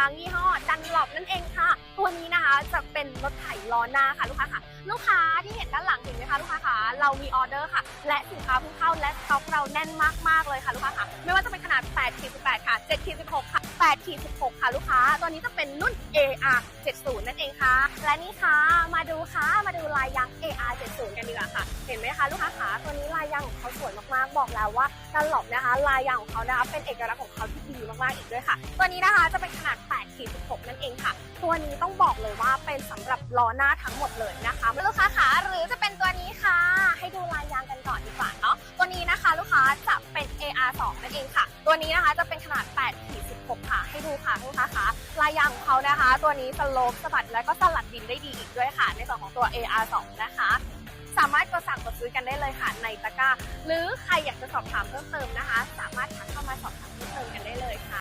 างยี่ห้อดันหลบนั่นเองค่ะ ตัวนี้นะคะจะเป็นรถไถล้อหน้าค่ะลูกค้าค่ะ ลูกค้าที่เห็นด้านหลังเห็นไหมคะลูกค้าคะเรามีออเดอร์ค่ะ และสินค้าเพิ่งเข้าและสต็อกเราแน่นมากๆเลยค่ะลูกค้าค่ะ ไม่ว่าจะเป็นขนาด8ขีด18ค่ะ7ขีด16ค่ะ8ขีด16ค่ะลูกค้า ตัวนี้จะเป็นรุ่น AR 70นั่นเองค่ะ และนี่ค่ะมาดูค่ะมาดูลายยาง AR 70กันดีกว่าค่ะ เห็นไหมคะลูกค้าคะตัวนี้ลายยางของเขาสวยมากๆบอกแล้วว่าดันหลบนะคะ ลายยางของเขานะคะเป็นเอกลักษณ์ของเขาที่ ดีมากๆอีกด้วยค่ะ ตัวนี้นะคะจะเป็นขนาด8ขีด16นั่นเองค่ะ ตัวนี้ต้องบอกเลยว่าเป็นสำหรับล้อหน้าทั้งหมดเลยนะคะลูกค้าคะหรือจะเป็นตัวนี้ค่ะ ให้ดูลายยางกันก่อนดีกว่าเนาะตัวนี้นะคะลูกค้าจะเป็น AR2 นั่นเองค่ะ ตัวนี้นะคะจะเป็นขนาด8.16 ค่ะ ให้ดูค่ะลูกค้าคะลายยางของเขานะคะ ตัวนี้สโลปสะบัดและก็สลัดดินได้ดีอีกด้วยค่ะ ในส่วนของตัว AR2 นะคะสามารถกดสั่งกดซื้อกันได้เลยค่ะในตะกร้า หรือใครอยากจะสอบถามเพิ่มเติมนะคะ สามารถทักเข้ามา